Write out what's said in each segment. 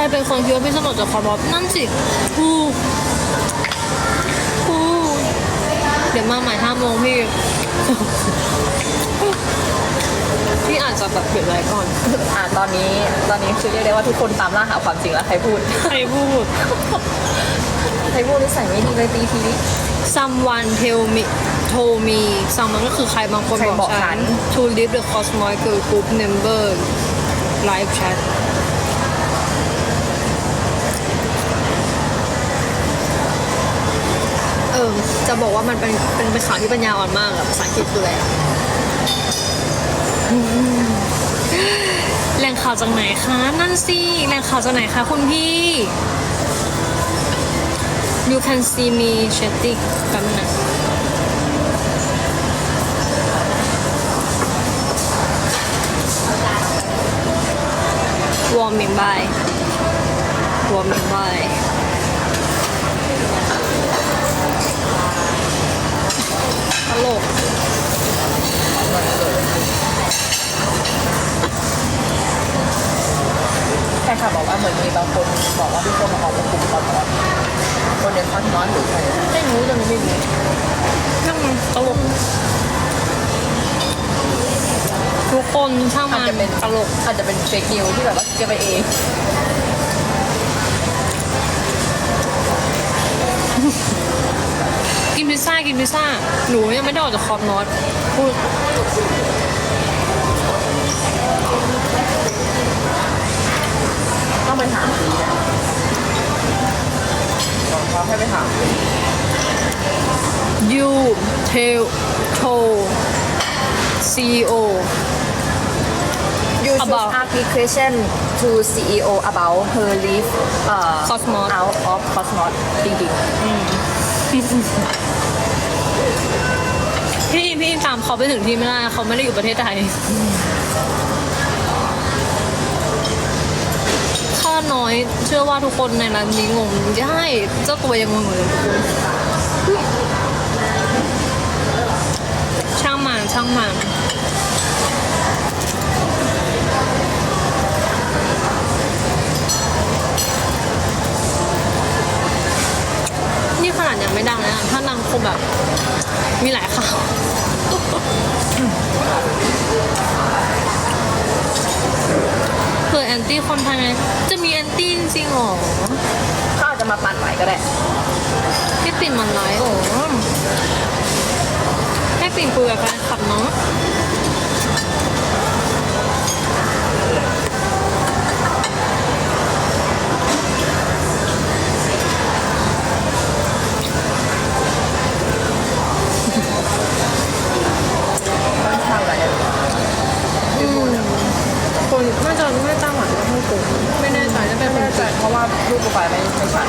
รเป็นคนคิดว่าพี่สนุกจะคอร์บอนั่นสิกูกูเดี๋ยวมาใหม่ห้าโมงพี่ พี่อาจจะแบบเก็บไว้ก่อน อ่าตอนนี้ตอนนี้คือเรียกได้ว่าทุกคนตามล่าหาความจริงแล้วใครพูด ใครพูด ใครพูดนิสัยไม่ดีเลยตีทีนี้ someone tell me told me someone ก็คือใครบางคนใครบบออกกฉัฉัน น to leave the cosmoid girl group member live chat เออจะบอกว่ามันเป็นเป็นเป็นข่าวที่ปัญญาอ่อนมากอะภาษาอังกฤษคืออะไรอะแหล่งข่าวจากไหนคะ นั่นสิ แหล่งข่าวจากไหนคะคุณพี่ You can see me chatting แป๊บนึงวอร์มิงบายวอร์มิงบาย ตลกใช่ค่ะบอกว่าเหมือนมีบางคนบอกว่าทุกคนมาออกเป็นกลุ่มคอนอนคนเดียวคอนอนหรือใครไม่รู้จะไม่รู้ช่างมันตลกทุกคนช่างอามัจนจะเป็นตลกอาจจะเป็นเฟกนิวที่แบบว่าคิดกันไปเอง พิซซ่ากินพิซซ่า หนูยังไม่ได้ออกจากคอร์นอสพูดต้องไปถามดีนะบอกเขาให้ไปถามยูเทลโท CEO You should About- ask the question to CEO about her leave uh, Cosmos. out of Cosmos จริงพี่พี่ ตามเขาไปถึงที่ไม่ได้เขาไม่ได้อยู่ประเทศไทยข้าน้อยเชื่อว่าทุกคนในร้านนี้งงใช่เจ้าตัวยังงงเลยทุกคนช่างมันช่างมันนี่ขนาดยังไม่ดังนะถ้าดังคงแบบมีหลายข่าว เผื่อแอนตี้คนไทยไหมจะมีแอนตี้จริงๆหรอๆเขาอาจจะมาปั่นไหวก็ได้พี่ปิ่นมันไลฟ์โอ้ให้ปิ่นคุยกับแฟนคลับเนาะ นน่าจะไม่จ้างหวานก็ฮ่องกงไม่แน่ใจจะเป็นไม่คนแน่ใจจีนเพราะว่ารูปโปรไฟล์ไม่ไม่ชัด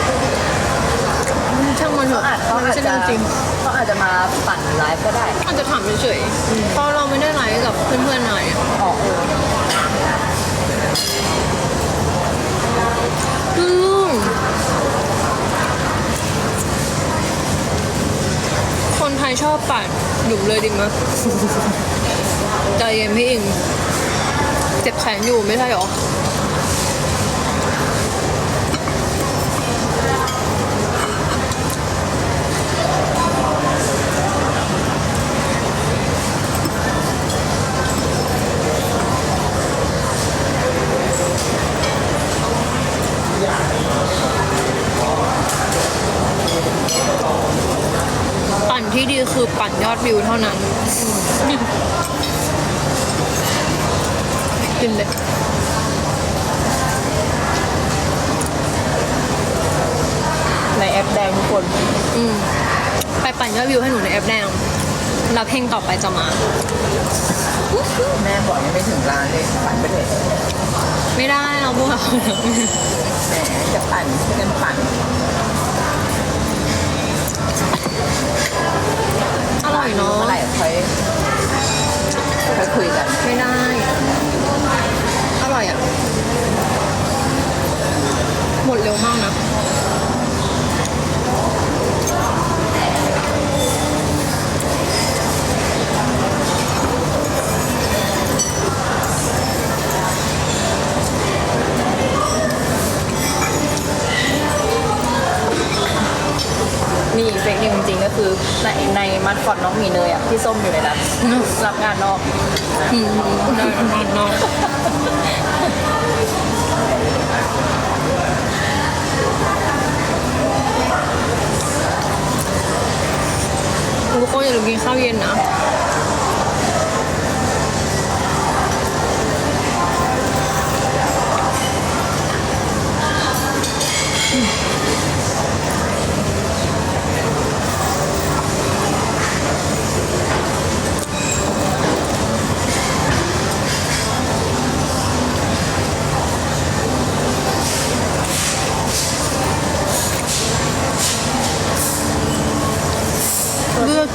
ช่างมันเถเขาอะอาจเขามันอาไม่จใช่จะเรื่องจริงเขาอาจจะมาปั่นไลฟ์ก็ได้อาจจะถามเฉยๆเพราะเราไม่ได้ไลฟ์กับเพื่อนๆหน่อยออกเอออืมคนไทยชอบปัดหยุมเลยดิมะ ใจเย็นพี่อิง เจ็บแขนอยู่ไม่ใช่หรอปั่นที่ดีคือปั่นยอดวิวเท่านั้น กินเลยในแอปแดงทุกคน อืมไปปั่นยอดวิวให้หนูในแอปแดงแล้วเพลงต่อไปจะมา แม่บอกยังไม่ถึงร้านเลยปั่นไปเลยไม่ได้เราพวกเราแหมจะปั่นช่วยกันปั่นอร่อยเนาะเมื่อไหร่ค่อยค่อยคุยกัน ไม่ได้ ดเร็วมากนะนี่เฟกนิวจริงๆก็คือในในมัดก่อนน้องมีเนยอะพี่ส้มอยู่ในนั้นรับงานนอก นอนนอน Joaquín Javier, nada.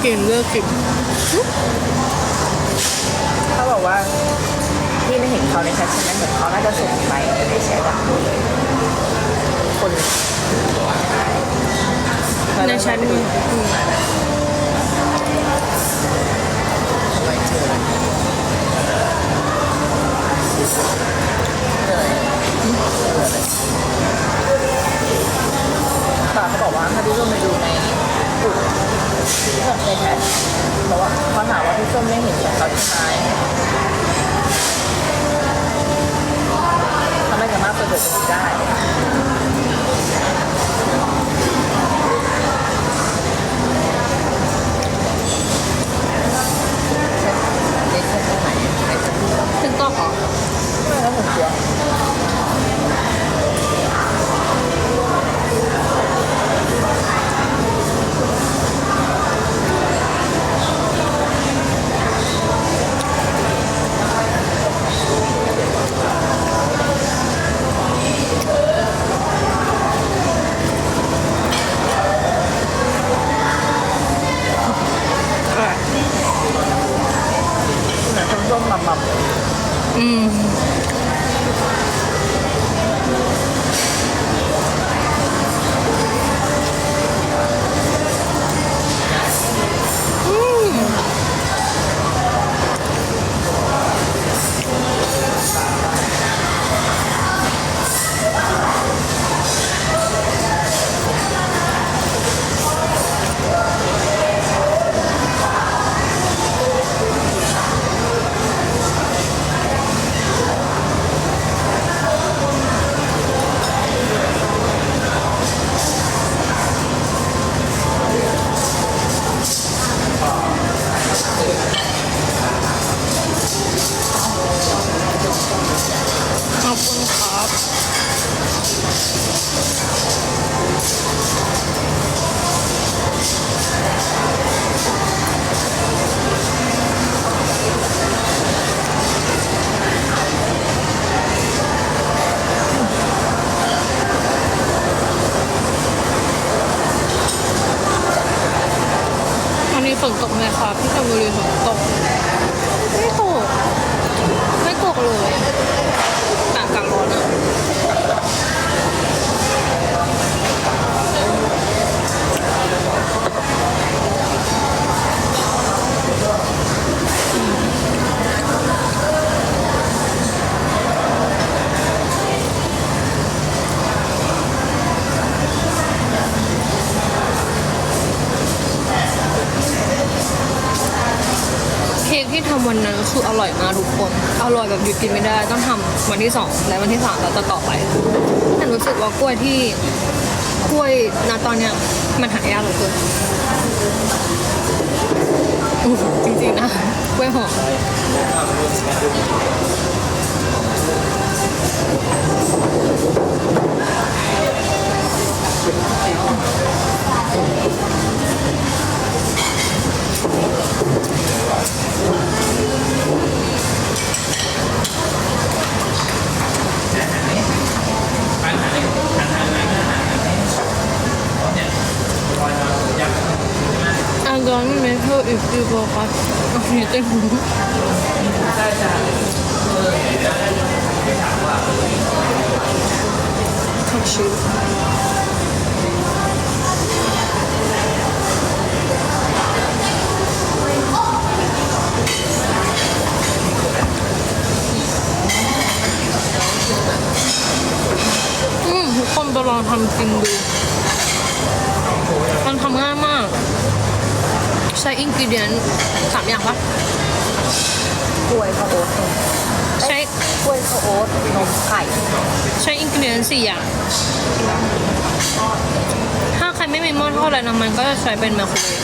can look at ืออร่อยมากทุกคน อร่อยแบบหยุดกินไม่ได้ ต้องทำวันที่ 2 และวันที่3แล้วจะต่อไป แต่รู้สึกว่ากล้วยที่กล้วยณตอนเนี้ยมันหายากเหลือเกินจริงๆนะกล้วยหอม จังทุอืมทุกคนไลองทำจริงดู ช้อินกิเดียนสามอย่างปะกล้วยข้าวโอ๊ตนมใช้กล้วยข้าวโอ๊ตนมไข่ ใช้อินกิเดียนสี่อย่าง ถ้าใครไม่มีหม้อทอดอะไรน้ำมันก็จะใช้เป็นไมโครเวฟ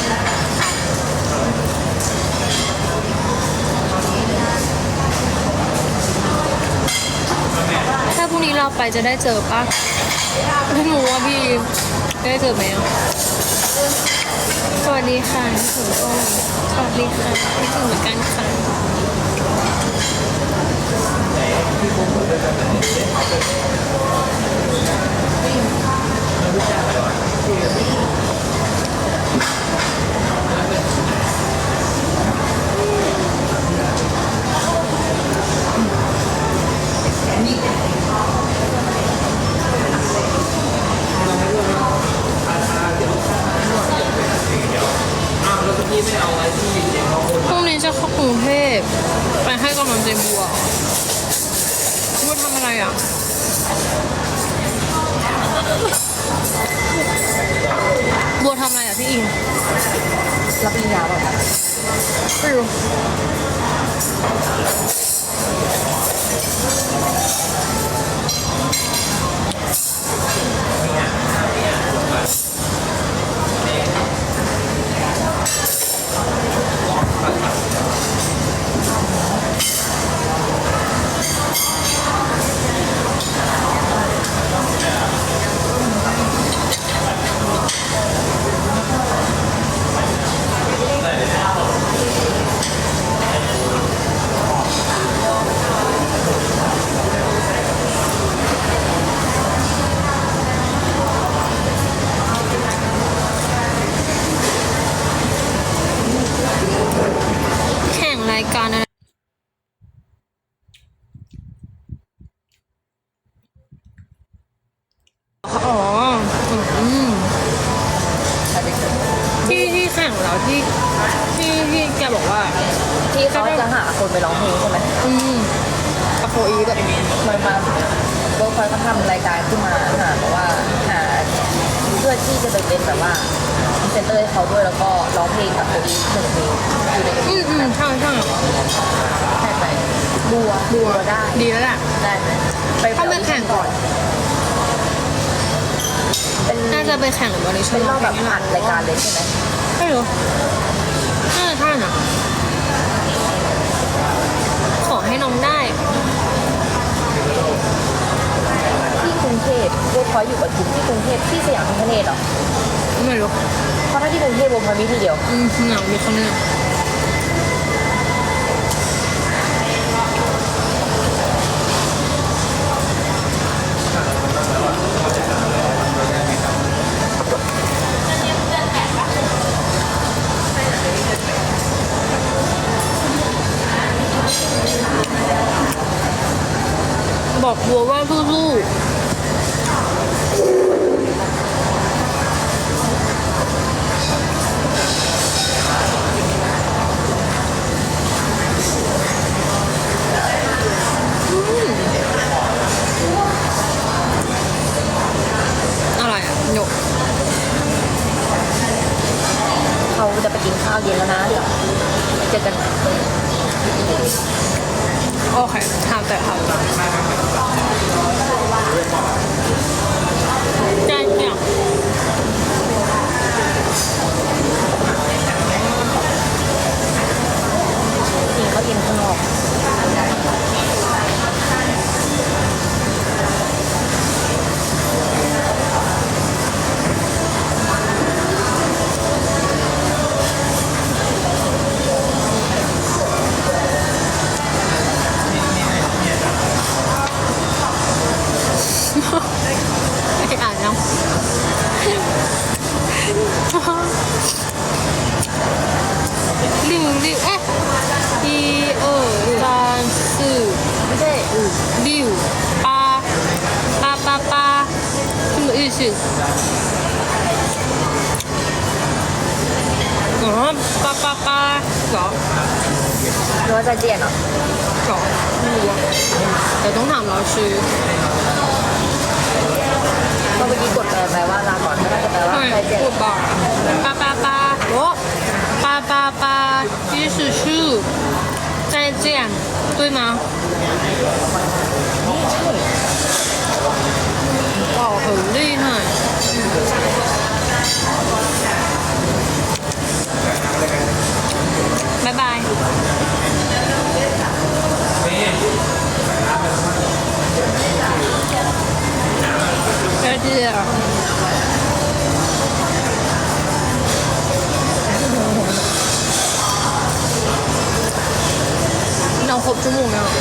ถ้าพรุ่งนี้เราไปจะได้เจอปะไม่รู้ว่าพี่ได้เจอไหมอะ สวัสดีค่ะถึงก็สวัสดีค่ะไม่ถึงเหมือนกันค่ะพายการอะไรอ๋ออืมใครเป็นคนที่ที่แข่งแล้วที่ที่ที่แกบอกว่า ที่เขาจะหาคนไปร้องเพลงใช่ไหมอืมกับโฟอีแบบมันมาเวิร์คพอยเขาทำรายการขึ้นมาหาแบบว่าหาเพื่อที่จะไปเป็นแบบว่าพรี เซนเตอร์ให้เขาด้วยแล้วก็ร้องเพลงกับตัวอีกหนึ่งเพลงอยู่ในอืมอืมใช่ใช่ใช่ไหมบัวบัวได้ดีแล้วแหละได้ไหมไปต้องไปแข่งก่อน เป็นน่าจะไปแข่งวันนี้ใช่เป็นไหมรอบแบบผ่านรายการเลยใช่ไหมไม่รู้น่าจะใช่นะขอให้น้องได้ที่กรุงเทพเวิร์คพอยอยู่กับทุกที่กรุงเทพที่สยามพิคเนตเหรอไม่รู้เพราะถ้า ที่กรุงเทพเวิร์คพอยมีที่เดียว อืมหนังมีคนนึงบอกบัวว่าสู้ๆ เขาจะไปกินข้าวเย็นแล้วนะเดี๋ยวเจอกันโอเคทำแต่ทำ 哦，八八八，เหรอ หรือว่าจะเจียนเหรอ เหรอไม่รู้อะเดี๋ยวต้องถามเราชื่อ เพราะเมื่อกี้กดแปลไปว่าลาก่อนก็น่าจะแปลว่า ใช่ ใจเจียน พูดบอกป้าป้าป้าโอ้ป้าป้า 意思是再见，对吗？哇，很厉害！ เนองครบชั่วโมงแล้ว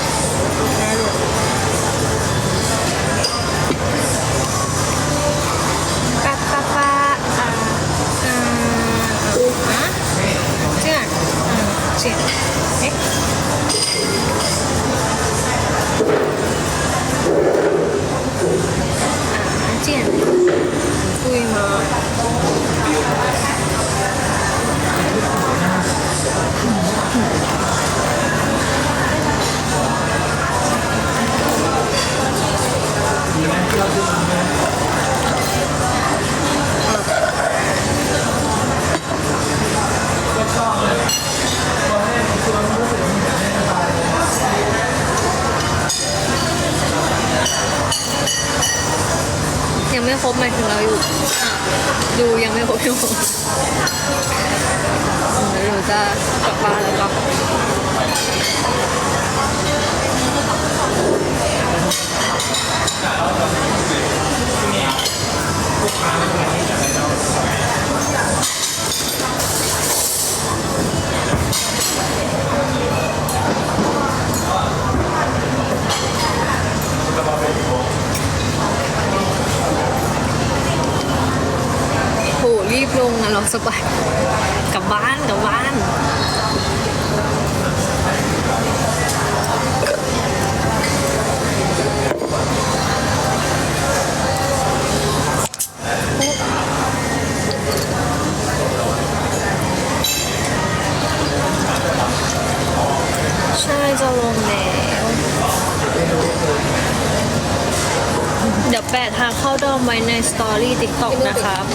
เดี๋ยวแปะทางเข้าดอมไว้ในสตอรี่ติ๊กต็อกนะครับ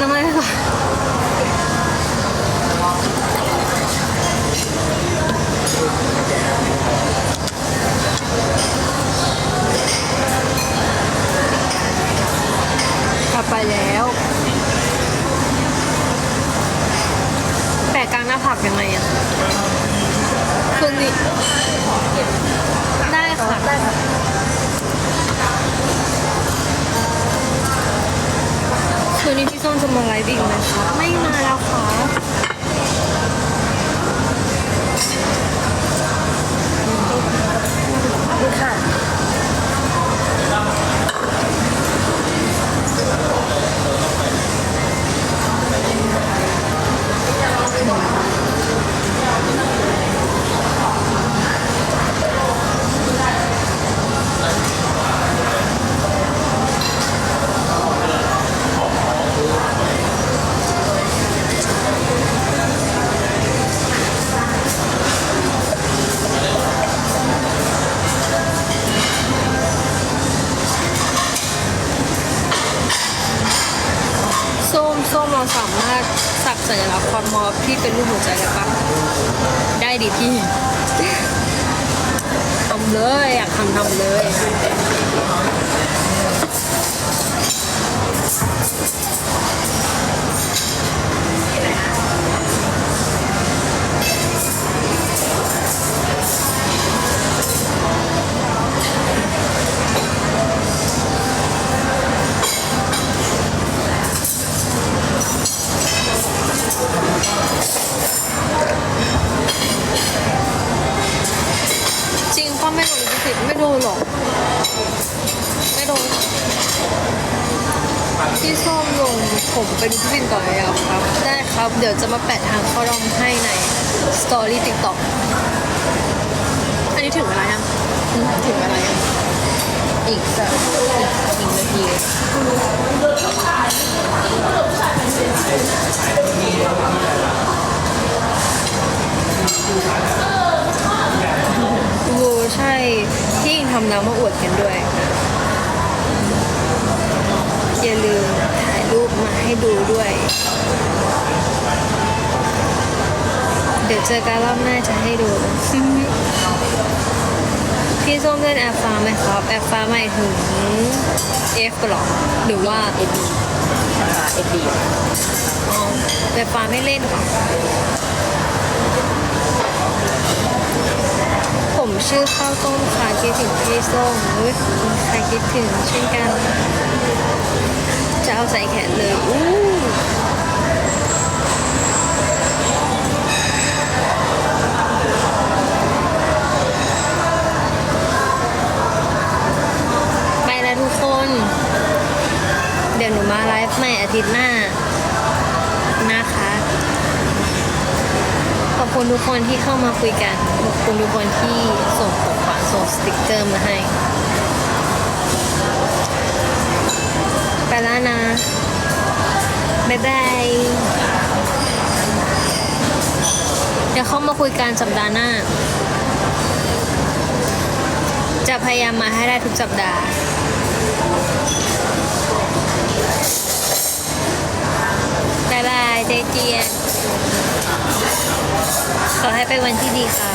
น้ำมันค่ะกลับไปแล้ว แปะกลางหน้าผักยังไงอะ คืนนี้ได้ค่ะได้ค่ะคืนนี้พี่ส้มจะมาไลฟ์อีกไหมคะไม่มาแล้วค่ะ ส้มเราสามารถสักสัญลักษณ์ความมอบที่เป็นรูปหัวใจได้ปะได้ดิพี่ทำเลยอยากทำทำเลย จริงป้าไม่โดนลิขสิทธิ์ไม่โดนหรอก ไม่โดนพี่ส้มลงผมไปดูพี่บินต่อยาวครับ ได้ครับ เดี๋ยวจะมาแปะทางเข้าร่องให้ในสตอรี่ติ๊กต็อกอันนี้ถึงเวลายังถึงเวลายัง อีกสักอีกอีกนาทีโอ้ใช่ที่ทำน้ำมาอวดกันด้วย อย่าลืมถ่ายรูปมาให้ดูด้วย เดี๋ยวเจอกันรอบหน้าจะให้ดู พี่ส้มเล่นแอปฟ้าไหมครับ แอปฟ้าหมายถึง F หรอหรือว่าเอ็ดีนะคะเอ็ดีอ๋อแอปฟ้าไม่เล่นค่ะผมชื่อข้าวต้มค่ะคิดถึงพี่ส้มอุ๊ยใครคิดถึงเช่นกัน จะเอาใส่แขนเลยอู้ เดี๋ยวหนูมาไลฟ์ใหม่อาทิตย์หน้านะคะ ขอบคุณทุกคนที่เข้ามาคุยกัน ขอบคุณทุกคนที่ส่งของขวัญส่งสติกเกอร์มาให้ ไปแล้วนะ บ๊ายบายเดี๋ยวเข้ามาคุยกันสัปดาห์หน้า จะพยายามมาให้ได้ทุกสัปดาห์ บายบายเจเจียน ขอให้เป็นวันที่ดีค่ะ